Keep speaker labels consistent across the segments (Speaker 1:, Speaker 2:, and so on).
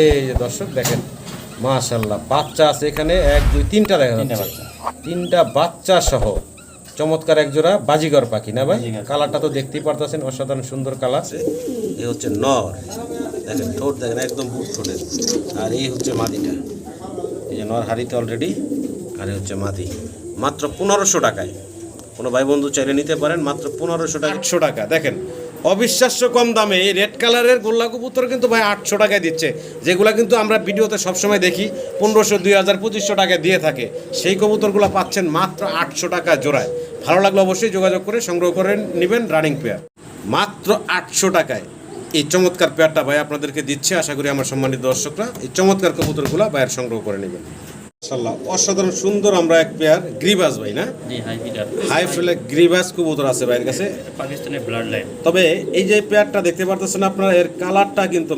Speaker 1: এই যে দর্শক দেখেন মাশাল্লাহ বাচ্চা আছে এখানে এক দুই তিনটা দেখা যাচ্ছে। তিনটা বাচ্চা সহ চমৎকার এক জোড়া বাজিগর পাখি না ভাই? কালারটা তো দেখতেই পারতেছেন অসাধারণ সুন্দর কালার। এ হচ্ছে নর। দেখেন ঠোঁট দেখেন একদম বুট ঠোঁটের। আর এই হচ্ছে মাদিটা। এই যে নর হারিতে অলরেডি আর এই হচ্ছে মাদি। মাত্র পনেরোশো টাকায়। কোনো ভাই বন্ধু চাইলে নিতে পারেন মাত্র পনেরোশো টাকা একশো টাকা দেখেন অবিশ্বাস্য কম দামে এই রেড কালারের গোল্লা কবুতর কিন্তু ভাই আটশো টাকায় দিচ্ছে। যেগুলো কিন্তু আমরা ভিডিওতে সবসময় দেখি, পনেরোশো, দুই হাজার, পঁচিশশো টাকায় দিয়ে থাকে। সেই কবুতরগুলো পাচ্ছেন মাত্র আটশো টাকা জোড়ায়। ভালো লাগলে অবশ্যই যোগাযোগ করে সংগ্রহ করে নেবেন রানিং পেয়ার। মাত্র আটশো টাকায়। এই চমৎকার পেয়ারটা ভাই আপনাদেরকে দিচ্ছে। আশা করি আমার সম্মানিত দর্শকরা এই চমৎকার কবুতরগুলো ভাইয়ের সংগ্রহ করে নেবেন। মাশাআল্লাহ। অসাধারণ সুন্দর আমরা এক পেয়ার গ্রিবাস ভাই না?
Speaker 2: জি হাই ফিটার
Speaker 1: হাই ফ্লে গ্রিবাস কবুতর আছে ভাইয়ের কাছে।
Speaker 2: পাকিস্তানের ব্লাড লাইন
Speaker 1: তবে এই যে পেয়ারটা দেখতে পারতেছেন আপনারা এর কালারটা কিন্তু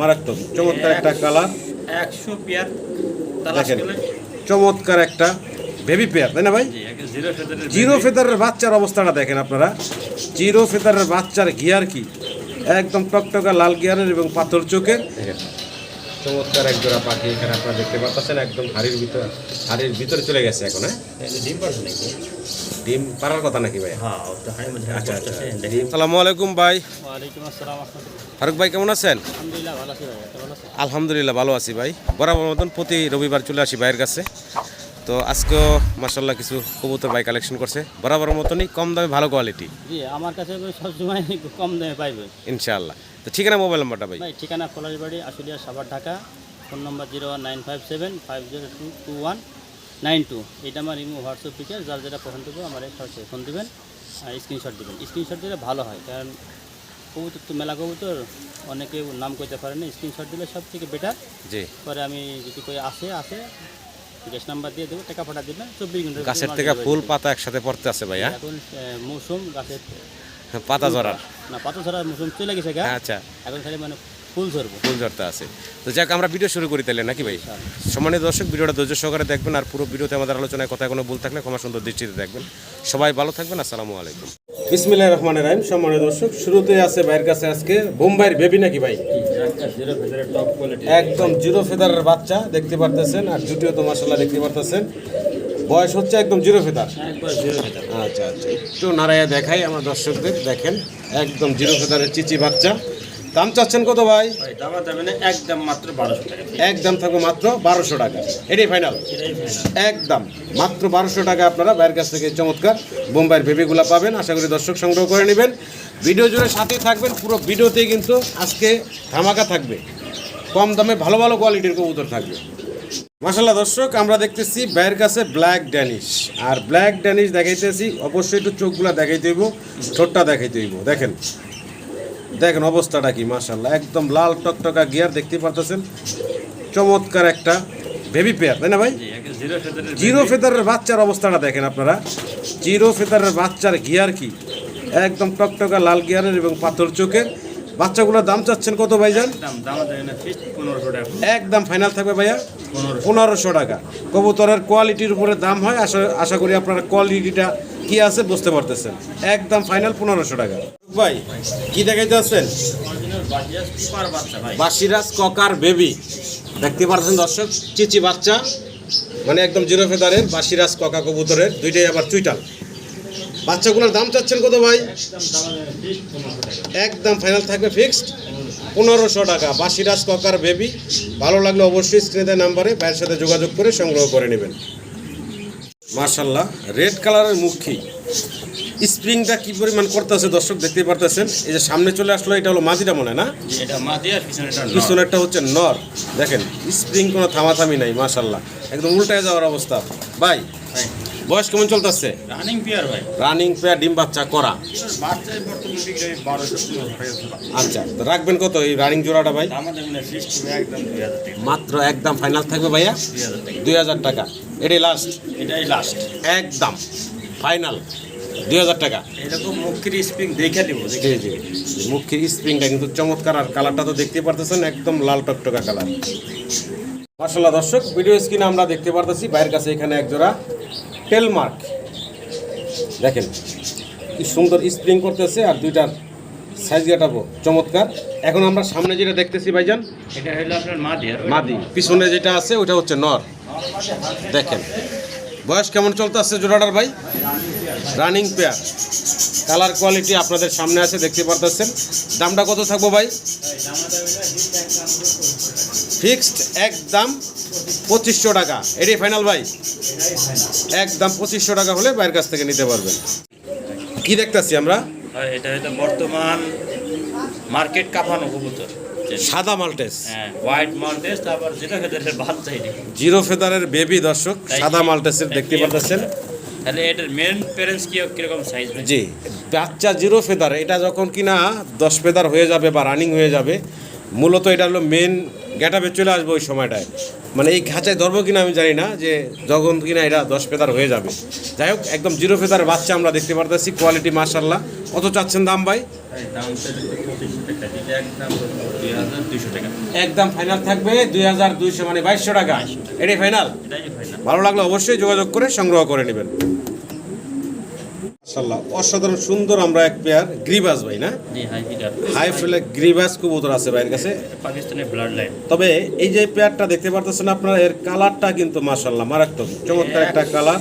Speaker 1: মারাত্মক। চমৎকার একটা কালার
Speaker 2: পেয়ার
Speaker 1: চমৎকার একটা বেবি পেয়ার তাই না ভাই?
Speaker 2: জিরো ফেদারের
Speaker 1: বাচ্চার অবস্থাটা দেখেন আপনারা। জিরো ফেদারের বাচ্চার গিয়ার কি? একদম টকটকা লাল গিয়ারের এবং পাথর চোখের। চমৎকার এক জোড়া পাখি এখানে আপনারা দেখতে পাচ্ছেন একদম হাড়ির ভিতর হাড়ির ভিতরে চলে গেছে এখন হ্যাঁ?
Speaker 2: ডিম পারছে নাকি?
Speaker 1: ডিম পারার কথা নাকি ভাই?
Speaker 2: হ্যাঁ
Speaker 1: আচ্ছা আচ্ছা। আসসালামু আলাইকুম ভাই। ফারুক ভাই কেমন আছেন?
Speaker 2: আলহামদুলিল্লাহ ভালো আছি ভাই আপনি ভালো আছেন?
Speaker 1: আলহামদুলিল্লাহ ভালো আছি ভাই। বরাবর মতন প্রতি রবিবার চলে আসি ভাইয়ের কাছে। তো আজকেও মাসাল্লাহ কিছু কবুতর ভাই কালেকশন করছে। বরাবর মতনই কম দামে ভালো কোয়ালিটি
Speaker 2: আমার কাছে সবসময় কম দামে পাইবে।
Speaker 1: ইনশাআল্লাহ। তো ঠিকানা মোবাইল নাম্বারটা ভাই?
Speaker 2: ভাই ঠিকানা Palashbari Ashulia Savar Dhaka. Phone number zero one nine five seven five zero two two one nine two. এটা আমার ইমো হোয়াটসঅ্যাপ পিকচার যার যেটা পছন্দ করব আমার সরাসরি ফোন দেবেন আর স্ক্রিনশট দেবেন। স্ক্রিনশট দিলে ভালো হয় কারণ কবুতর তো মেলা কবুতর অনেকে নাম করতে পারে না। স্ক্রিনশট দিলে সব থেকে বেটার
Speaker 1: জি।
Speaker 2: পরে আমি যদি কই আসে আসে গ্যাস নাম্বার দিয়ে দেবো টাকা পাঠা দেবেন। চব্বিশ ঘণ্টার
Speaker 1: গাছের থেকে ফুল পাতা একসাথে পড়তে আছে ভাই হ্যাঁ?
Speaker 2: এখন মৌসুম গাছের
Speaker 1: পাতা ঝরার।
Speaker 2: না পাতা ছড়ার মৌসুম চলে গেছে গা।
Speaker 1: আচ্ছা।
Speaker 2: এখন খালি মানে ফুল ধরবো
Speaker 1: ফুল ঝরতে আছে। তো যাক আমরা ভিডিও শুরু করি তাহলে নাকি ভাই? সম্মানিত দর্শক ভিডিওটা ধৈর্য সহকারে দেখবেন আর পুরো ভিডিওতে আমাদের আলোচনায় কথা কোনো ভুল থাকলে ক্ষমা সুন্দর দৃষ্টিতে দেখবেন। সবাই ভালো থাকবেন আসসালামু আলাইকুম। বিসমিল্লাহ রহমান রাহিম। সম্মানিত দর্শক শুরুতে আছে ভাইয়ের কাছে আজকে বোম্বাইয়ের বেবি নাকি ভাই?
Speaker 2: জিরো ফেজারের টপ কোয়ালিটি
Speaker 1: একদম জিরো ফেদারের বাচ্চা দেখতে পারতেছেন। আর জুটিও তো মাসাল্লাহ দেখতে পারতেছেন। বয়স হচ্ছে একদম জিরো ফেদার।
Speaker 2: একবার
Speaker 1: আচ্ছা আচ্ছা। একটু নাড়াইয়া দেখাই আমার দর্শকদের দেখেন একদম জিরো ফেদারের চিচি বাচ্চা। দাম চাচ্ছেন কত ভাই?
Speaker 2: একদম মাত্র বারোশো টাকা।
Speaker 1: একদম থাকবে মাত্র বারোশো টাকা। এটাই ফাইনাল
Speaker 2: এটাই ফাইনাল
Speaker 1: একদম। মাত্র বারোশো টাকা আপনারা বাইরের কাছ থেকে চমৎকার বোম্বাইয়ের বেবিগুলো পাবেন। আশা করি দর্শক সংগ্রহ করে নেবেন। ভিডিও জুড়ে সাথে থাকবেন। পুরো ভিডিওতেই কিন্তু আজকে ধামাকা থাকবে। কম দামে ভালো ভালো কোয়ালিটির কবুতর থাকবে। মাসাল্লাহ দর্শক আমরা দেখতেছি বাইরের কাছে ব্ল্যাক ড্যানিশ আর ব্ল্যাক ড্যানিশ দেখাইতেছি অবশ্যই একটু চোখগুলা দেখাইতে হইব ঠোঁটটা দেখাইতে হইব। দেখেন দেখেন অবস্থাটা কি মাসাল্লাহ একদম লাল টকটকা গিয়ার দেখতে পারতেছেন। চমৎকার একটা বেবি পেয়ার তাই না ভাই?
Speaker 2: জিরো
Speaker 1: ফেদারের বাচ্চার অবস্থাটা দেখেন আপনারা। জিরো ফেদারের বাচ্চার গিয়ার কি? একদম টকটকা লাল গিয়ারের এবং পাথর চোখের। বাচ্চাগুলোর দাম চাচ্ছেন কত ভাইজান? একদম ফাইনাল থাকবে ভাইয়া। পনেরোশো। টাকা। কবুতরের কোয়ালিটির উপরে দাম হয়, আশা আশা করি আপনারা কোয়ালিটিটা কি আছে বুঝতে পারতেছেন। একদম ফাইনাল পনেরোশো টাকা। ভাই, কি দেখাইতে আছেন বাসিরাজ ককার বেবি দেখতে পাচ্ছেন দর্শক, চিচি বাচ্চা। মানে একদম জিরো ফেদারের বাসিরাজ ককা কবুতরের, দুইটাই আবার চুইটাল। বাচ্চাগুলোর দাম চাচ্ছেন কত ভাই?
Speaker 2: একদম
Speaker 1: ফাইনাল থাকবে ফিক্সড পনেরোশো টাকা। বাসিরাজ ককার বেবি ভালো লাগলে অবশ্যই স্ক্রিনে নাম্বারে ভাইয়ের সাথে যোগাযোগ করে সংগ্রহ করে নেবেন। মার্শাল্লাহ রেড কালারের মুখী। স্প্রিংটা কি পরিমাণ করতেছে দর্শক দেখতে পারতেছেন? এই যে সামনে চলে আসলো এটা হলো মাঝিটা মনে না। পিছনেরটা হচ্ছে নর। দেখেন স্প্রিং কোনো থামাথামি নাই মার্শাল্লাহ একদম উল্টায় যাওয়ার অবস্থা। ভাই বয়স কেমন চলতেছে?
Speaker 2: রানিং পিয়ার ভাই।
Speaker 1: রানিং পেয়ার ডিম বাচ্চা করা। আচ্ছা তো রাখবেন কত এই রানিং জোড়াটা ভাই?
Speaker 2: একদম
Speaker 1: মাত্র একদম ফাইনাল থাকবে ভাইয়া?
Speaker 2: দুই হাজার টাকা।
Speaker 1: এটাই লাস্ট
Speaker 2: এটাই লাস্ট
Speaker 1: একদম। ফাইনাল দুই হাজার টাকা।
Speaker 2: এরকম মুখির স্প্রিং দেখে দিব
Speaker 1: জি জি। মুখের স্প্রিংটা কিন্তু চমৎকার আর কালারটা তো দেখতে পারতেছেন একদম লাল টকটকা কালার মার্শাল্লাহ দর্শক ভিডিও স্ক্রিনে আমরা দেখতে পারতেছি বাইরের কাছে এখানে এক জোড়া টেলমার্ক দেখেন কি সুন্দর স্প্রিং করতেছে আর দুইটার সাইজ কাটাবো চমৎকার। এখন আমরা সামনে যেটা দেখতেছি ভাইজান
Speaker 2: এটা হলো আপনার মাদি।
Speaker 1: মাদি। পিছনে যেটা আছে ওটা হচ্ছে নর। দেখেন বয়স কেমন চলতে আসছে জোড়াটার ভাই? রানিং পেয়ার কালার কোয়ালিটি আপনাদের সামনে আছে, দেখতে পারতেছেন। দামটা কত থাকব ভাই? ফিক্সড একদম পঁচিশশো টাকা। এটাই ফাইনাল ভাই? একদম পঁচিশশো টাকা হলে বাইরের কাছ থেকে নিতে পারবেন। কি দেখতেছি আমরা?
Speaker 2: এটা বর্তমান মার্কেট কাঁপানো কবুতর।
Speaker 1: সাদা মাল্টেস।
Speaker 2: হ্যাঁ হোয়াইট মাল্টেস তারপর জিরো ফেদারের বাচ্চা
Speaker 1: জিরো ফেদারের বেবি দর্শক সাদা মাল্টেসের দেখতে পাচ্ছেন
Speaker 2: তাহলে এটার মেন প্যারেন্টস কি কীরকম সাইজ
Speaker 1: জি বাচ্চা জিরো ফেদার এটা যখন কিনা দশ ফেদার হয়ে যাবে বা রানিং হয়ে যাবে মূলত এটা হলো মেন গ্যাটাপে চলে আসবে ওই সময়টায়। মানে এই খাঁচায় ধরবো কিনা আমি জানি না যে যখন কিনা এটা দশ ফেদার হয়ে যাবে। যাই হোক একদম জিরো ফেদার বাচ্চা আমরা দেখতে পারতেছি কোয়ালিটি মার্শাল্লাহ কত চাচ্ছেন দাম ভাই?
Speaker 2: একদম
Speaker 1: ফাইনাল থাকবে দুই হাজার দুইশো মানে বাইশশো টাকা। এটাই ফাইনাল ভালো লাগলে অবশ্যই যোগাযোগ করে সংগ্রহ করে নেবেন। মাশাল্লাহ অসাধারণ সুন্দর আমরা এক পেয়ার গ্রিবাস ভাই না?
Speaker 2: জি হাই হিটার
Speaker 1: হাই ফ্লে গ্রিবাস কবুতর আছে ভাইয়ের কাছে।
Speaker 2: পাকিস্তানের ব্লাড লাইন
Speaker 1: তবে এই যে পেয়ারটা দেখতে পারতেছেন আপনারা এর কালারটা কিন্তু মাশাল্লাহ মারাত্মক। চমৎকার একটা কালার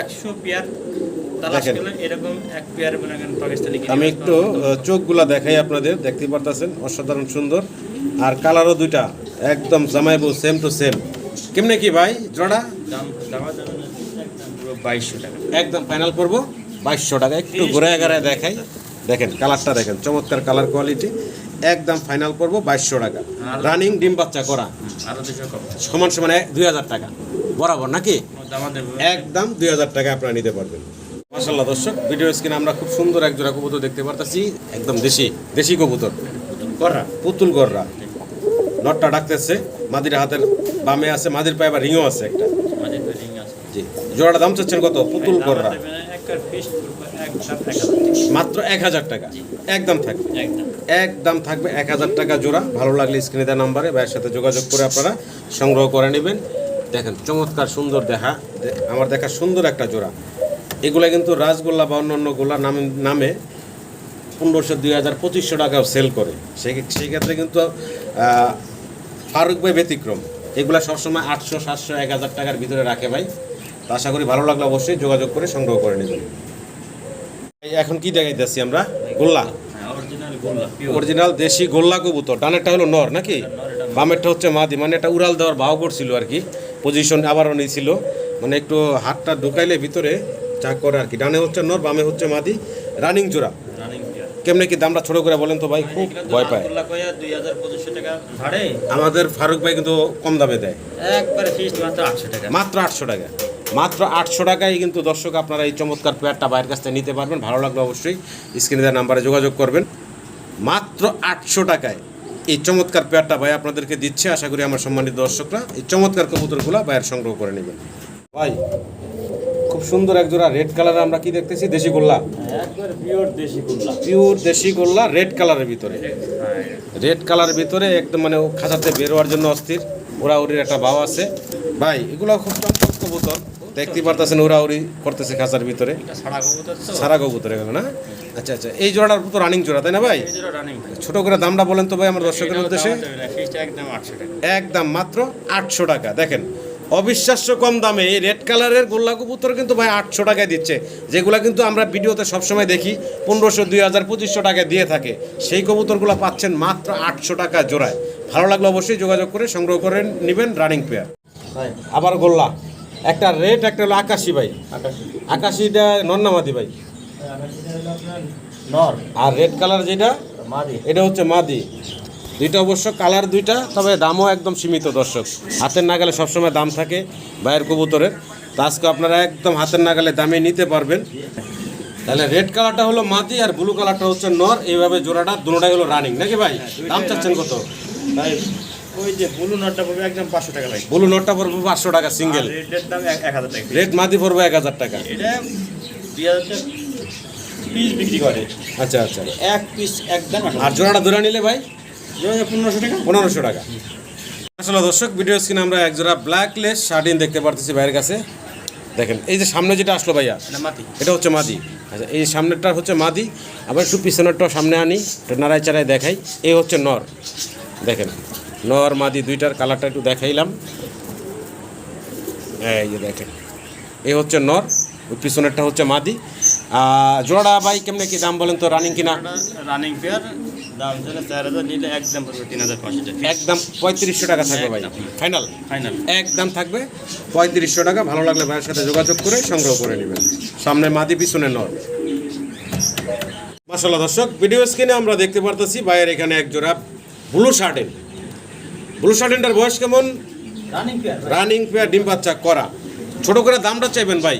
Speaker 2: একশো পেয়ার
Speaker 1: আমি একটু চোখগুলা দেখাই আপনাদের দেখতে পারতেছেন? অসাধারণ সুন্দর। আর কালারও দুইটা একদম জামাইবু সেম টু সেম কেমনে কি ভাই জোড়া
Speaker 2: বাইশশো টাকা।
Speaker 1: একদম ফাইনাল করব বাইশশো টাকা একটু ঘুরে ঘুরে দেখাই। দেখেন কালারটা দেখেন চমৎকার কালার কোয়ালিটি। একদম ফাইনাল করব বাইশশো টাকা। রানিং ডিম বাচ্চা করা। সমান সমান দুই হাজার টাকা। বরাবর নাকি? একদম দুই হাজার টাকা আপনারা নিতে পারবেন। মাসাল্লাহ দর্শক ভিডিও স্ক্রিনে আমরা খুব সুন্দর এক জোড়া কবুতর দেখতে পারতেছি। একদম দেশি দেশি কবুতর।
Speaker 2: করা
Speaker 1: পুতুল গররা। নটটা ডাকতেছে মাদির হাতের বামে আছে মাদির পায়ে বা রিংও আছে একটা। জি জোড়াটা দাম চাচ্ছেন কত? পুতুল গররা।
Speaker 2: একদম
Speaker 1: মাত্র এক হাজার টাকা। একদম থাকবে।
Speaker 2: একদম
Speaker 1: থাকবে এক হাজার টাকা জোড়া। ভালো লাগলে স্ক্রিনে দেওয়া নাম্বারে ভাইয়ের সাথে যোগাযোগ করে আপনারা সংগ্রহ করে নেবেন। দেখেন চমৎকার সুন্দর দেখা। আমার দেখা সুন্দর একটা জোড়া। এগুলা কিন্তু রাসগোল্লা বা অন্য গোলা নামে নামে পনেরোশো দুই হাজার পঁচিশশো টাকাও সেল করে। সেই সেই ক্ষেত্রে কিন্তু ফারুক ভাই ব্যতিক্রম। এগুলা সবসময় আটশো সাতশো এক হাজার টাকার ভিতরে রাখে ভাই। তো আশা করি ভালো লাগলে অবশ্যই যোগাযোগ করে সংগ্রহ করে নেবেন। এই এখন কি দেখাইতেছি আমরা? গোল্লা।
Speaker 2: অরিজিনাল
Speaker 1: অরিজিনাল দেশি গোল্লা কবুতর। ডানেরটা হলো নর নাকি? বামেরটা হচ্ছে মাদি মানে এটা উড়াল দেওয়ার ভাও করছিল আর কি। পজিশন আবারও নিয়েছিল মানে একটু হাতটা ঢুকাইলে ভিতরে চা করে আর কি। ডানে হচ্ছে নর বামে হচ্ছে মাদি। রানিং জোড়া। কেমনে কি দামটা ছোট করে বলেন তো ভাই? খুব ভয় পায়। আমাদের ফারুক ভাই কিন্তু কম দামে দেয়।
Speaker 2: একবারে মাত্র আটশো টাকা।
Speaker 1: মাত্র আটশো টাকায় কিন্তু দর্শক আপনারা এই চমৎকার পেয়ারটা বাইরের কাছ থেকে নিতে পারবেন। ভালো লাগলে অবশ্যই স্ক্রিনে দেওয়ার নাম্বারে যোগাযোগ করবেন। মাত্র আটশো টাকায় এই চমৎকার পেয়ারটা ভাই আপনাদেরকে দিচ্ছে। আশা করি আমার সম্মানিত দর্শকরা এই চমৎকার কবুতরগুলো বাইরের সংগ্রহ করে নেবেন। ভাই খুব সুন্দর এক জোড়া রেড কালারে আমরা কি দেখতেছি? দেশি গোল্লা।
Speaker 2: পিওর দেশি গোল্লা।
Speaker 1: পিওর দেশি গোল্লা রেড কালারের ভিতরে। রেড কালারের ভিতরে একদম মানে খাঁচাতে বের হওয়ার জন্য অস্থির। ওরাউরির একটা ভাব আছে। ভাই এগুলো খুব কবুতর। দেখতে পারতেছেন ওরাউরি করতেছে খাঁচার ভিতরে। সারা কবুতর এগুলো না? আচ্ছা আচ্ছা এই জোড়াটার তো রানিং জোড়া তাই না ভাই? ছোট করে দামটা বলেন তো ভাই আমার দর্শকের উদ্দেশ্যে।
Speaker 2: একদম
Speaker 1: মাত্র আটশো টাকা। দেখেন অবিশ্বাস্য কম দামে রেড কালারের গোল্লা কবুতর কিন্তু ভাই আটশো টাকায় দিচ্ছে। যেগুলো কিন্তু আমরা ভিডিওতে সবসময় দেখি পনেরোশো দুই হাজার পঁচিশশো টাকায় দিয়ে থাকে। সেই কবুতরগুলো পাচ্ছেন মাত্র আটশো টাকা জোড়ায়। ভালো লাগলে অবশ্যই যোগাযোগ করে সংগ্রহ করে নেবেন রানিং পেয়ার। আবার গোল্লা। একটা রেড একটা হলো আকাশি ভাই।
Speaker 2: আকাশি।
Speaker 1: আকাশিটা নন্নামাদি ভাই। আর রেড কালার যেটা এটা হচ্ছে মাদি। দুইটা অবশ্য কালার দুইটা তবে দামও একদম সীমিত দর্শক। হাতের নাগালে সবসময় দাম থাকে বাইরের কবুতরের। তো আজকে আপনারা একদম হাতের নাগালে দামে নিতে পারবেন। তাহলে রেড কালারটা হলো মাদি আর ব্লু কালারটা হচ্ছে নর। এইভাবে জোড়াটা দুটোটাই হলো রানিং নাকি ভাই? দাম চাচ্ছেন কত?
Speaker 2: ভাই ওই যে ব্লু নটটা পড়বে একদম টাকা
Speaker 1: ব্লু নটটা পড়বে টাকা সিঙ্গেল
Speaker 2: রেডের দাম টাকা।
Speaker 1: রেড মাদি পড়বে
Speaker 2: এটা টাকা। পিস বিক্রি করে।
Speaker 1: আচ্ছা আচ্ছা।
Speaker 2: এক পিস একদম
Speaker 1: আর জোড়াটা ধরে নিলে ভাই?
Speaker 2: পনেরোশো টাকা?
Speaker 1: পনেরোশো টাকা। আসলে দর্শক ভিডিও স্ক্রিনে আমরা এক জোড়া ব্ল্যাক লেস শার্টিন দেখতে পারতেছি ভাইয়ের কাছে। দেখেন এই যে সামনে যেটা আসলো ভাইয়া
Speaker 2: এটা
Speaker 1: এটা হচ্ছে মাদি। আচ্ছা এই সামনেরটা হচ্ছে মাদি। আবার একটু পিছনেরটাও সামনে আনি একটু নাড়ায় চাড়ায় দেখাই। এই হচ্ছে নর। দেখেন নর মাদি দুইটার কালারটা একটু দেখাইলাম। এই যে দেখেন এই হচ্ছে নর ওই পিছনেরটা হচ্ছে মাদি। আর জোড়া ভাই কেমনে কি দাম বলেন তো রানিং কিনা?
Speaker 2: রানিং পেয়ার দাম ছিল চার হাজার নিলে একদম পড়বে তিন হাজার পাঁচশো টাকা।
Speaker 1: একদম পঁয়ত্রিশশো টাকা থাকবে ভাই। ফাইনাল
Speaker 2: ফাইনাল
Speaker 1: একদম থাকবে পঁয়ত্রিশশো টাকা। ভালো লাগলে ভাইয়ের সাথে যোগাযোগ করে সংগ্রহ করে নেবেন। সামনে মাদি পিছনে নর মাসাল্লাহ দর্শক ভিডিও স্ক্রিনে আমরা দেখতে পারতেছি ভাইয়ের এখানে এক জোড়া ব্লু শার্টেন ব্লু শার্টেনটার বয়স কেমন?
Speaker 2: রানিং পেয়ার
Speaker 1: রানিং পেয়ার ডিম বাচ্চা করা। ছোট করে দামটা চাইবেন ভাই।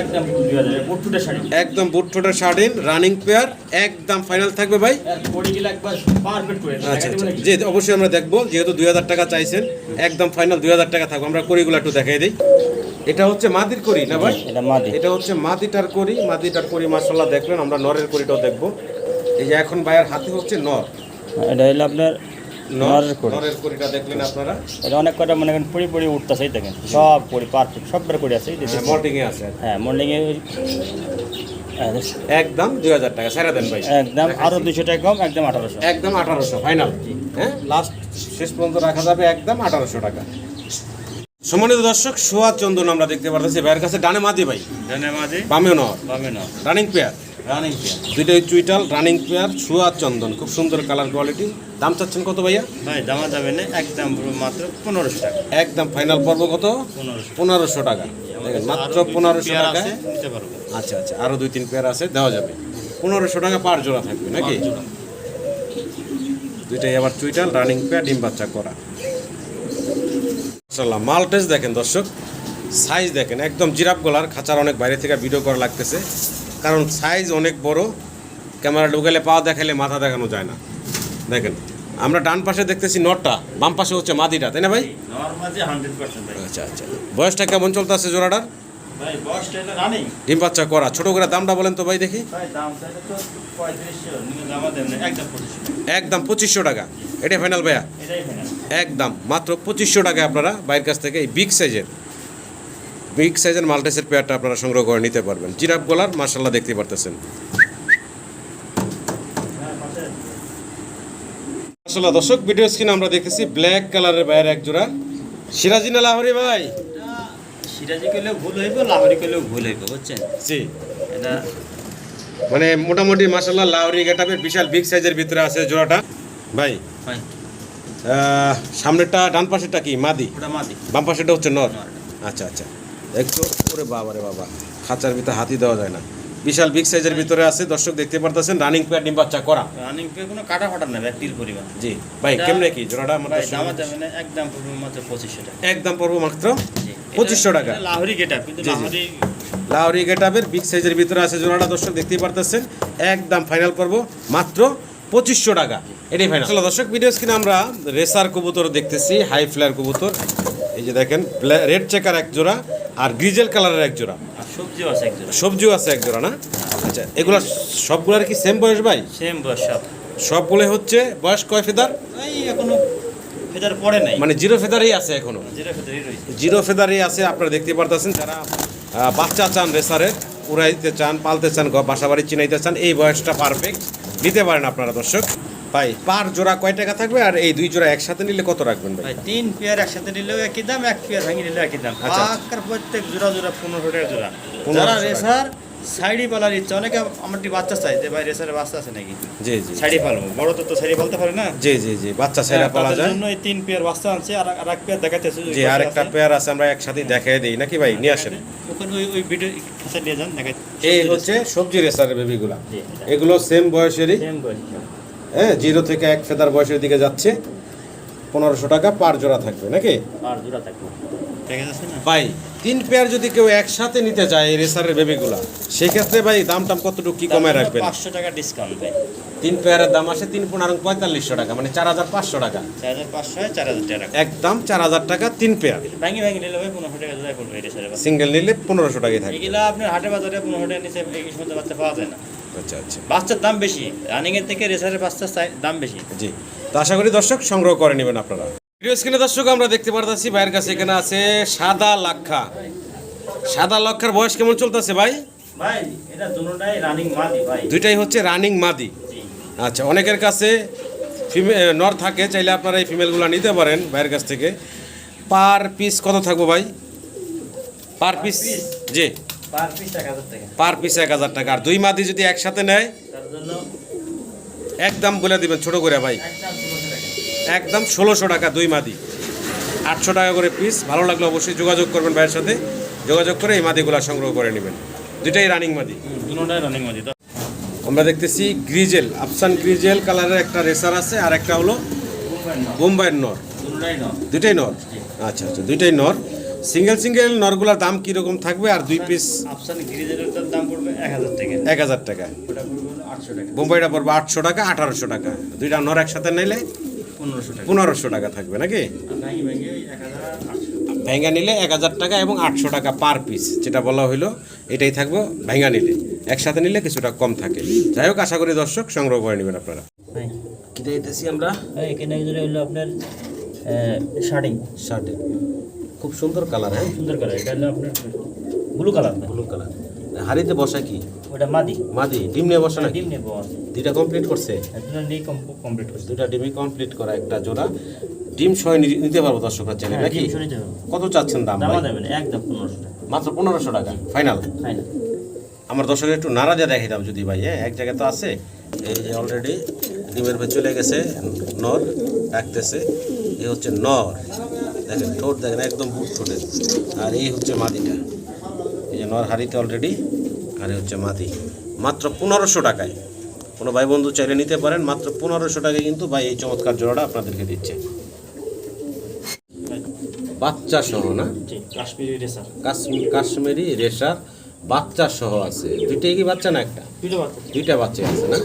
Speaker 2: একদম দুই হাজার শাড়ি।
Speaker 1: একদম বুট ছোটের শার্টেন রানিং পেয়ার একদম ফাইনাল থাকবে ভাই। আচ্ছা আচ্ছা। জি অবশ্যই আমরা দেখব যেহেতু দুই হাজার টাকা চাইছেন একদম ফাইনাল দুই হাজার টাকা থাকবে। আমরা করিগুলো একটু দেখাই দিই। এটা হচ্ছে মাদির করি না ভাই?
Speaker 2: এটা মাদি।
Speaker 1: এটা হচ্ছে মাদিটার করি মাদিটার করি মাসাল্লাহ দেখলেন আমরা নরের করিটাও দেখব। এই যে এখন ভাইয়ের হাতে হচ্ছে নর।
Speaker 2: এটা হলো আপনার
Speaker 1: নর
Speaker 2: নরের
Speaker 1: করিটা দেখলেন আপনারা?
Speaker 2: এটা অনেক কটা মনে করেন দেখেন। সব পারফেক্ট করে আছে এই দেখেন।
Speaker 1: মল্টিং এ আছে।
Speaker 2: হ্যাঁ মর্নিংয়ে
Speaker 1: একদম দুই হাজার টাকা ছেড়ে দেন ভাই।
Speaker 2: একদম আরও দুশো টাকা কম একদম আঠারোশো।
Speaker 1: একদম আঠারোশো ফাইনাল হ্যাঁ লাস্ট শেষ পর্যন্ত রাখা যাবে একদম আঠারোশো টাকা। সম্মানিত দর্শক সোয়া চন্দন আমরা দেখতে পারতেছি। ভাইয়ের কাছে ডানে মাদি ভাই।
Speaker 2: মাঝে
Speaker 1: বামেও নর।
Speaker 2: পাবে না
Speaker 1: রানিং পেয়ার
Speaker 2: রানিং
Speaker 1: দুইটাই চুইটাল রানিং পেয়ার সোয়া চন্দন। খুব সুন্দর কালার কোয়ালিটি দাম চাচ্ছেন কত ভাইয়া?
Speaker 2: ভাই দামা যাবে না একদম মাত্র পনেরোশো টাকা।
Speaker 1: একদম ফাইনাল পর্ব কত?
Speaker 2: পনেরোশো।
Speaker 1: পনেরোশো টাকা। দেখেন মাত্র পনেরোশো টাকা
Speaker 2: নিতে পারব।
Speaker 1: আচ্ছা আচ্ছা আরও দুই তিন পেয়ার আছে দেওয়া যাবে। পনেরোশো টাকা পার জোড়া থাকবে নাকি? দুইটাই আবার চুইটাল রানিং পেয়ার ডিম বাচ্চা করা। মাশাল্লাহ মালটেস দেখেন দর্শক। সাইজ দেখেন একদম জিরাপ গলার খাঁচার অনেক বাইরে থেকে ভিডিও করা লাগতেছে। কারণ সাইজ অনেক বড় ক্যামেরা ঢুকালে পা দেখালে মাথা দেখানো যায় না। দেখেন আমরা ডান পাশে দেখতেছি নটটা বাম পাশে হচ্ছে মাদিটা তাই না ভাই? আচ্ছা আচ্ছা। বয়সটা কেমন চলতেছে জোড়াটার?
Speaker 2: বসটা এটা রানিং
Speaker 1: ডিম বাচ্চা করা। ছোট করে দামটা বলেন তো ভাই দেখি।
Speaker 2: একদম পঁচিশশো।
Speaker 1: টাকা। এটাই ফাইনাল ভাইয়া? একদম মাত্র পঁচিশশো টাকায় আপনারা বাইরের কাছ থেকে এই বিগ সাইজের বিগ সাইজের মাল্টেসের পেয়ারটা আপনারা সংগ্রহ করে নিতে পারবেন। জিরাফ গলার মার্শাল্লাহ দেখতে পারতেছেন। মার্শাল্লাহ দর্শক ভিডিও স্ক্রিনে আমরা দেখতেছি ব্ল্যাক কালারের বাইরে এক জোড়া। সিরাজি না লাহরি ভাই?
Speaker 2: সিরাজি করলেও ভুল হইব লাহরি করলেও ভুল হইব বুঝছেন?
Speaker 1: জি।
Speaker 2: এটা
Speaker 1: মানে মোটামুটি মার্শাল্লাহ লাহরি গেটাপের বিশাল বিগ সাইজের ভিতরে আছে জোড়াটা। ভাই
Speaker 2: ভাই।
Speaker 1: সামনেরটা ডান পাশেরটা কি? মাদি। বাম পাশেরটা হচ্ছে নর।
Speaker 2: নর।
Speaker 1: আচ্ছা আচ্ছা। একটু ওরে বাবা রে বাবা খাঁচার ভিতরে হাতি দেওয়া যায় না। বিশাল বিগ সাইজের ভিতরে আছে দর্শক দেখতে পারতেছেন রানিং পেয়ার ডিম বাচ্চা করা।
Speaker 2: রানিং পে কোনো কাটা ফাটা নেবে টিল পরিমাণ
Speaker 1: জি ভাই কেমনে কি জোড়াটা? আমাদের
Speaker 2: ভাই দামা যাবে না একদম পড়বে মাত্র পঁচিশশো টাকা।
Speaker 1: একদম পড়ব মাত্র
Speaker 2: জি।
Speaker 1: পঁচিশশো
Speaker 2: এটা-
Speaker 1: টাকা।
Speaker 2: এটা লাহরি গেট কিন্তু। লাহরি
Speaker 1: লাহরি গেটাবের বিগ সাইজের ভিতরে আছে জোড়াটা দর্শক দেখতেই পারতেছেন একদম ফাইনাল করব মাত্র পঁচিশশো টাকা। এটাই ফাইনাল আসলে দর্শক ভিডিও স্ক্রিনে আমরা রেসার কবুতর দেখতেছি হাই ফ্লায়ার কবুতর। এই যে দেখেন রেড চেকার এক জোড়া। আর গ্রিজেল কালারের এক জোড়া।
Speaker 2: সবজিও আছে একজন
Speaker 1: সবজিও আছে এক জোড়া না? আচ্ছা এগুলা সবগুলার কি সেম বয়স ভাই?
Speaker 2: সেম বয়স সব।
Speaker 1: সবগুলো হচ্ছে বয়স কয় ফেদার?
Speaker 2: এই এখনও ফেদার পড়ে নাই।
Speaker 1: মানে জিরো ফেদারই আছে এখনও।
Speaker 2: যেটা ফেদারই রয়েছে।
Speaker 1: জিরো ফেদারই আছে আপনারা দেখতে পারতেছেন যারা বাচ্চা চান রেসারের উড়াইতে চান পালতে চান বাসা বাড়ি চিনাইতে চান এই বয়সটা পারফেক্ট নিতে পারেন আপনারা দর্শক। ভাই পার জোড়া কয় টাকা থাকবে আর এই দুই জোড়া একসাথে নিলে কত রাখবেন ভাই?
Speaker 2: তিন পেয়ার একসাথে নিলেও একই দাম এক পেয়ার ভাঙি নিলেও একই দাম।
Speaker 1: আচ্ছা।
Speaker 2: পাকার প্রত্যেক জোড়া জোড়া পনেরো টাকা জোড়া। যারা রেসার সাইডি পালার ইচ্ছা অনেকে আমার বাচ্চা চাই যে ভাই রেসারের বাচ্চা আছে নাকি?
Speaker 1: জি জি।
Speaker 2: সাইডি পালবো। বড় তো তো সাইডি পালতে পারে না?
Speaker 1: জি জি জি বাচ্চা ছেড়া
Speaker 2: হ্যাঁ,
Speaker 1: পালা যায়।
Speaker 2: জন্য এই তিন পেয়ার বাচ্চা আনছে আর আর এক পেয়ার দেখাতেছে
Speaker 1: জি আর একটা পেয়ার আছে আমরা একসাথে দেখাই দিই। নাকি ভাই নিয়ে আসেন।
Speaker 2: ওখানে ওই ওই ভিডিও নিয়ে যান দেখাই।
Speaker 1: এই হচ্ছে সবজি রেসারের বেবিগুলা এগুলো সেম বয়সেরই।
Speaker 2: সেম বয়স
Speaker 1: হ্যাঁ জিরো থেকে এক ফেদার বয়সের দিকে যাচ্ছে। পনেরোশো টাকা পার জোড়া থাকবে নাকি?
Speaker 2: জোড়া থাকবে।
Speaker 1: ভাই তিন পেয়ার যদি কেউ একসাথে নিতে চায় এই রেসারের বেবিগুলা সেক্ষেত্রে ভাই দাম টাম কতটুকু কি কমায় রাখবেন?
Speaker 2: পাঁচশো টাকা ডিসকাউন্ট ভাই।
Speaker 1: তিন পেয়ারের দাম আসে তিন পনেরো পঁয়তাল্লিশশো টাকা মানে চার হাজার পাঁচশো টাকা।
Speaker 2: চার হাজার পাঁচশো চার হাজার টাকা।
Speaker 1: একদম চার হাজার টাকা তিন পেয়ার
Speaker 2: ভাঙি ভাঙি নিলে ভাই পনেরোশো টাকা পড়বে
Speaker 1: সিঙ্গেল নিলে পনেরোশো টাকাই থাকে
Speaker 2: এগুলা আপনার হাটে বাজারে পনেরো টাকা নিচে এই সময় বাচ্চা পাওয়া যায় না।
Speaker 1: আচ্ছা আচ্ছা।
Speaker 2: বাচ্চার দাম বেশি রানিং এর থেকে রেসারের বাচ্চার দাম বেশি।
Speaker 1: জি। তো আশা করি দর্শক সংগ্রহ করে নেবেন আপনারা। প্রিয় স্ক্রিনে দর্শক আমরা দেখতে পারতেছি ভাইয়ের কাছে এখানে আছে সাদা লাক্ষা। সাদা লক্ষার বয়স কেমন চলতেছে ভাই?
Speaker 2: ভাই এটা দুটোটাই রানিং মাদি ভাই।
Speaker 1: দুইটাই হচ্ছে রানিং মাদি। আচ্ছা অনেকের কাছে ফিমে নর থাকে চাইলে আপনারা এই ফিমেলগুলো নিতে পারেন ভাইয়ের কাছ থেকে। পার পিস কত থাকব ভাই? Per piece? জি।
Speaker 2: পার পিস এক হাজার টাকা।
Speaker 1: পার পিস এক হাজার টাকা। আর দুই মাদি যদি একসাথে নেয় একদম বলে দিবেন ছোট করে ভাই। একদম ষোলোশো টাকা। দুই মাদি। আটশো টাকা করে পিস ভালো লাগলে অবশ্যই যোগাযোগ করবেন ভাইয়ের সাথে। যোগাযোগ করে এই মাদিগুলো সংগ্রহ করে নেবেন। দুইটাই রানিং মাদি।
Speaker 2: রানিং মাদি
Speaker 1: আমরা দেখতেছি গ্রিজেল আফসান গ্রিজেল কালারের একটা রেসার আছে আর একটা হলো বোম্বাইয়ের নর। দুইটাই নর? আচ্ছা আচ্ছা দুইটাই নর। সিঙ্গেল সিঙ্গেল নরগুলোর দাম কীরকম থাকবে? আর দুই পিস
Speaker 2: দাম পড়বে এক হাজার টাকা।
Speaker 1: এক হাজার টাকা।
Speaker 2: ওটা পড়বে হলো আটশো টাকা।
Speaker 1: বোম্বাইটা পড়বে আটশো টাকা আঠারোশো টাকা। দুইটা নর একসাথে নিলে
Speaker 2: পনেরোশো টাকা।
Speaker 1: থাকবে নাকি? ভেঙ্গা নিলে এক হাজার টাকা এবং আটশো টাকা পার পিস যেটা বলা হইল এটাই থাকবে ভেঙ্গা নিলে। একসাথে নিলে কিছুটা কম থাকে। যাই হোক আশা করি দর্শক সংগ্রহ করে নেবেন আপনারা।
Speaker 2: ভাই
Speaker 1: কি দিতেছি আমরা।
Speaker 2: এখানে আপনার শার্টিং
Speaker 1: শার্টে। খুব সুন্দর কালার হ্যাঁ?
Speaker 2: সুন্দর কালার এটা হলো আপনার ব্লু কালার
Speaker 1: ব্লু কালার। হাড়িতে বসা কি?
Speaker 2: ওটা মাদি।
Speaker 1: মাদি ডিম নিয়ে বসা নাকি?
Speaker 2: ডিম নেব আছে
Speaker 1: দুইটা কমপ্লিট করছে?
Speaker 2: এটা নিয়ে কমপ্লিট করছে।
Speaker 1: দুইটা ডিমই কমপ্লিট করা একটা জোড়া। ডিম নি- নিতে পারব দর্শকরা চাইলে
Speaker 2: হ্যাঁ,
Speaker 1: নাকি?
Speaker 2: ডিম
Speaker 1: কত চাচ্ছেন দাম
Speaker 2: দামা? দেবেন একদম পনেরোশো টাকা।
Speaker 1: মাত্র পনেরোশো টাকা? ফাইনাল
Speaker 2: তাই না
Speaker 1: আমার দর্শকের একটু নাড়া দিয়ে দেখাই দাম যদি ভাই হ্যাঁ? এক জায়গায় তো আছে। এই যে অলরেডি ডিমের ভেতর চলে গেছে নর ডাকতেছে এই হচ্ছে নর। দেখেন ঠোঁট দেখেন একদম বুট ঠোঁটের আর এই হচ্ছে মাদিটা এই যে নর হাড়িতে অলরেডি আর এই হচ্ছে মাদি মাত্র পনেরোশো টাকায়। কোনো ভাই বন্ধু চাইলে নিতে পারেন মাত্র পনেরোশো টাকায় কিন্তু ভাই এই চমৎকার জোড়াটা আপনাদেরকে দিচ্ছে। বাচ্চা সহ না?
Speaker 2: কাশ্মীরি রেসার
Speaker 1: কাশ্মীর কাশ্মীরি রেশার বাচ্চা সহ আছে। দুইটাই কি বাচ্চা না একটা? দুইটা বাচ্চা। আছে না?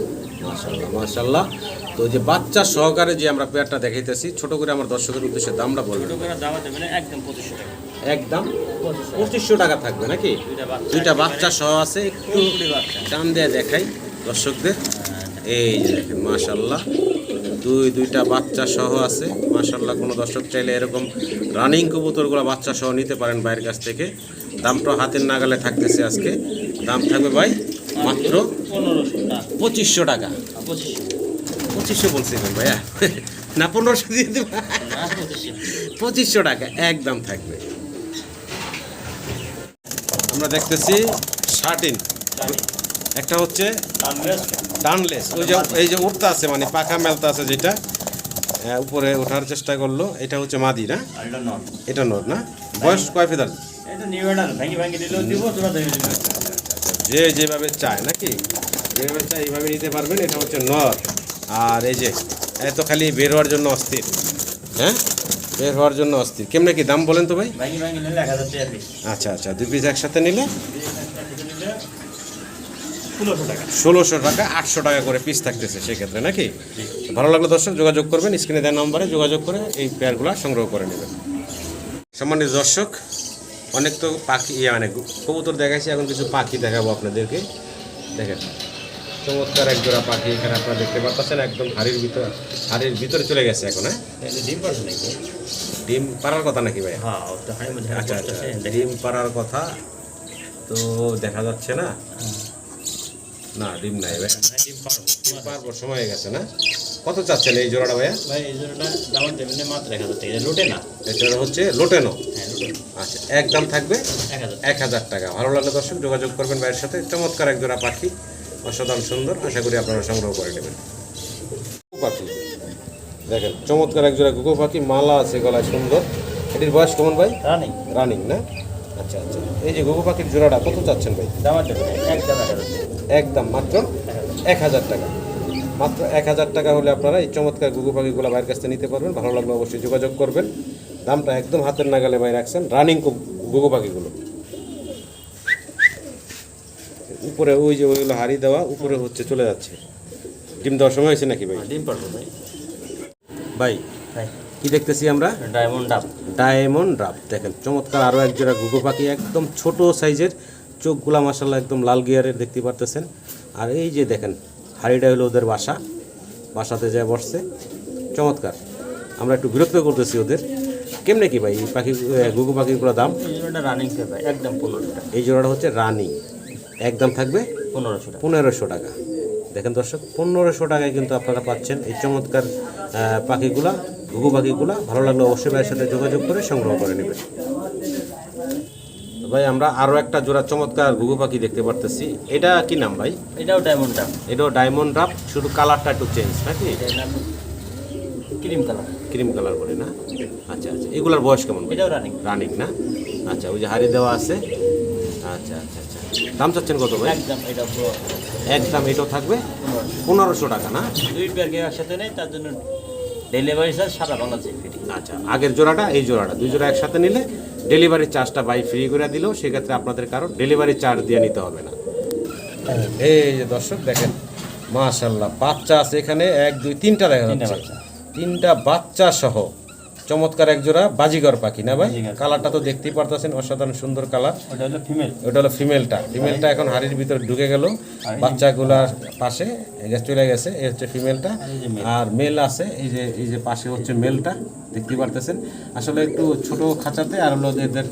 Speaker 1: মাশাল্লাহ মাশাল্লাহ তো যে বাচ্চা সহকারে যে আমরা পেয়ারটা দেখাইতেছি ছোট করে আমার দর্শকের উদ্দেশ্যে দামটা
Speaker 2: ছোটো করে দামা দেবেন একদম পঁচিশশো টাকা।
Speaker 1: একদম? পঁচিশশো টাকা। থাকবে নাকি?
Speaker 2: দুইটা বাচ্চা
Speaker 1: সহ আছে একটু টান দিয়ে দেখাই দর্শকদের। এই যে দেখেন মাশাল্লাহ দুই দুইটা বাচ্চা সহ আছে। মাশাল্লাহ কোনো দর্শক চাইলে এরকম রানিং কবুতরগুলো বাচ্চা সহ নিতে পারেন বাইরের কাছ থেকে। দামটা হাতের নাগালে থাকতেছে আজকে। দাম থাকবে ভাই মাত্র
Speaker 2: পনেরোশো টাকা।
Speaker 1: পঁচিশশো টাকা।
Speaker 2: পঁচিশশো
Speaker 1: বলছিলেন ভাইয়া। না পনেরোশো দিয়ে দেবো।
Speaker 2: পঁচিশশো
Speaker 1: টাকা একদম থাকবে। আমরা দেখতেছি শার্টিন। একটা হচ্ছে ডানলেস। ওই যে এই যে উঠতে আছে মানে পাখা মেলতে আছে যেটা উপরে ওঠার চেষ্টা করল। এটা হচ্ছে মাদি না? এটা নর। না? বয়স কয় ফেদার? যে যেভাবে চায় নাকি? যেভাবে চায় এইভাবে নিতে পারবেন। এটা হচ্ছে নর। আর এই যে এত খালি বের হওয়ার জন্য অস্থির। হ্যাঁ? বের হওয়ার জন্য অস্থির। কেমনে কি দাম বলেন তো ভাই? আচ্ছা আচ্ছা দুই পিস একসাথে নিলে?
Speaker 2: নিলে ষোলোশো টাকা।
Speaker 1: আটশো টাকা করে পিস থাকতেছে সেক্ষেত্রে নাকি? ভালো লাগলে দর্শক যোগাযোগ করবেন স্ক্রিনে দেওয়া নম্বরে যোগাযোগ করে এই পেয়ারগুলো সংগ্রহ করে নেবেন। সম্মানিত দর্শক অনেক তো পাখি ইয়ে মানে কবুতর দেখাইছি এখন কিছু পাখি দেখাবো আপনাদেরকে। দেখেন। চমৎকার এক জোড়া পাখি এখানে আপনারা দেখতে পাচ্ছেন একদম হাড়ির ভিতর হাড়ির ভিতরে চলে গেছে এখন হ্যাঁ?
Speaker 2: ডিম পারছে নাকি?
Speaker 1: ডিম পাড়ার কথা নাকি ভাই
Speaker 2: হ্যাঁ
Speaker 1: আচ্ছা আচ্ছা ডিম পাড়ার কথা তো দেখা যাচ্ছে না? না ডিম নাই ভাই
Speaker 2: ডিম পারব
Speaker 1: সময় হয়ে গেছে না? কত চাচ্ছেন এই জোড়াটা ভাইয়া?
Speaker 2: ভাই এই জোড়াটা দাম দেবেন মাত্র এক হাজার টাকা। লোটে না।
Speaker 1: এটা হচ্ছে লোটেনো।
Speaker 2: হ্যাঁ
Speaker 1: আচ্ছা থাকবে?
Speaker 2: এক হাজার
Speaker 1: এক হাজার টাকা। ভালো লাগলে দর্শক যোগাযোগ করবেন ভাইয়ের সাথে। চমৎকার এক জোড়া পাখি। অসাধারণ সুন্দর আশা করি আপনারা সংগ্রহ করে নেবেন। পাখি দেখেন চমৎকার এক জোড়া ঘুঘু পাখি মালা আছে গলায় সুন্দর। এটির বয়স কেমন ভাই?
Speaker 2: রানিং।
Speaker 1: রানিং না? আচ্ছা আচ্ছা। এই যে ঘুঘু পাখির জোড়াটা কত চাচ্ছেন ভাই?
Speaker 2: একদম
Speaker 1: মাত্র এক হাজার টাকা। মাত্র এক হাজার টাকা হলে আপনারা এই চমৎকার গুগু পাখিগুলো বাইরের কাছ থেকে নিতে পারবেন। ভালো লাগলে অবশ্যই যোগাযোগ করবেন। দামটা একদম হাতের নাগালে বাইরে রাখছেন। রানিং গুগু পাখিগুলো উপরে ওই যে ওইগুলো হাড়ি দেওয়া উপরে হচ্ছে চলে যাচ্ছে। ডিম দেওয়ার সময় হয়েছে নাকি ভাই?
Speaker 2: ডিম পারব ভাই।
Speaker 1: ভাই কি দেখতেছি আমরা?
Speaker 2: ডায়মন্ড ডাব
Speaker 1: ডায়মন্ড ড্রাফ দেখেন চমৎকার আরও এক জোড়া ঘুঘু পাখি একদম ছোট সাইজের চোখগুলা মাসাল্লাহ একদম লাল গিয়ারের দেখতে পারতেছেন। আর এই যে দেখেন হাড়িটা হলো ওদের বাসা। বাসাতে যায় বসছে। চমৎকার। আমরা একটু বিরক্ত করতেছি ওদের। কেমনে কি ভাই পাখি ঘুঘু পাখিগুলো দাম?
Speaker 2: রানিং ভাই একদম
Speaker 1: এই জোড়াটা হচ্ছে রানিং একদম থাকবে?
Speaker 2: পনেরোশো টাকা।
Speaker 1: পনেরোশো টাকা। দেখেন দর্শক পনেরোশো টাকায় কিন্তু আপনারা পাচ্ছেন এই চমৎকার পাখিগুলা ঘুঘু পাখিগুলা। ভালো লাগলে অবশ্যই ভাইয়ের সাথে যোগাযোগ করে সংগ্রহ করে নেবেন। ভাই আমরা আরও একটা জোড়া চমৎকার ঘুঘু পাখি দেখতে পারতেছি। এটা কি নাম ভাই?
Speaker 2: এটাও ডায়মন্ড ডাব।
Speaker 1: এটাও ডায়মন্ড ড্রাপ শুধু কালারটা একটু চেঞ্জ নাকি?
Speaker 2: ক্রিম কালার
Speaker 1: ক্রিম কালার বলে না? আচ্ছা আচ্ছা। এগুলার বয়স কেমন
Speaker 2: এটাও রানিং
Speaker 1: রানিং না? আচ্ছা ওই যে হাড়ি দেওয়া আছে। আচ্ছা আচ্ছা আচ্ছা। দাম চাচ্ছেন কত ভাই?
Speaker 2: একদম এটা পুরো।
Speaker 1: একদম এটাও থাকবে?
Speaker 2: পনেরোশো
Speaker 1: টাকা না?
Speaker 2: দুই পেয়ার কেউ একসাথে নেই তার জন্য ডেলিভারি চার্জ সারা বাংলাদেশে ফ্রি
Speaker 1: আচ্ছা আগের জোড়াটা এই জোড়াটা। দুই জোড়া একসাথে নিলে ডেলিভারি চার্জটা বাই ফ্রি করে দিলেও সেক্ষেত্রে আপনাদের কারও ডেলিভারি চার্জ দিয়ে নিতে হবে না। এই যে দর্শক দেখেন মাশাল্লাহ বাচ্চা আছে এখানে এক দুই তিনটা দেখা যাচ্ছে। তিনটা বাচ্চা সহ। চমৎকার এক জোড়া বাজিগর পাখি না ভাই? কালারটা তো দেখতেই পারতেছেন অসাধারণ সুন্দর কালার।
Speaker 2: ওটা হলো ফিমেল
Speaker 1: ওটা হলো ফিমেলটা ফিমেলটা এখন হাড়ির ভিতরে ঢুকে গেল। বাচ্চাগুলার পাশে চলে গেছে এই হচ্ছে ফিমেলটা। আর মেল আছে এই যে এই যে পাশে হচ্ছে মেলটা দেখতে পারতেছেন। আসলে একটু ছোট খাঁচাতে আর হলো এদের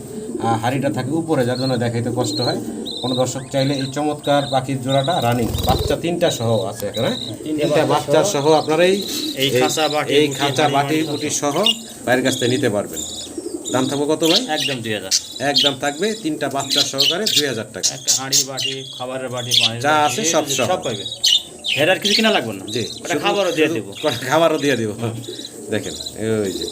Speaker 1: হাড়িটা থাকে উপরে যার জন্য দেখাইতে কষ্ট হয়। কোনো দর্শক চাইলে এই চমৎকার পাখির জোড়াটা রানিং। বাচ্চা তিনটা সহ আছে এখানে। তিনটা বাচ্চা সহ আপনারা এই
Speaker 2: খাঁচা, বাটি,
Speaker 1: এই খাঁচা বাটি বুটি সহ বাইরের কাছ থেকে নিতে পারবেন। দাম থাকবে কত ভাই?
Speaker 2: একদম দুই হাজার।
Speaker 1: একদম থাকবে তিনটা বাচ্চা সহকারে দুই হাজার টাকা।
Speaker 2: একটা হাঁড়ি বাটি খাবারের বাটি
Speaker 1: যা আছে সব
Speaker 2: সব পাইবে। হেরার কিছু কিনা লাগবে না।
Speaker 1: জি
Speaker 2: ওটা খাবারও দিয়ে দেবো।
Speaker 1: খাবারও দিয়ে দিব। দেখেন ওই যে।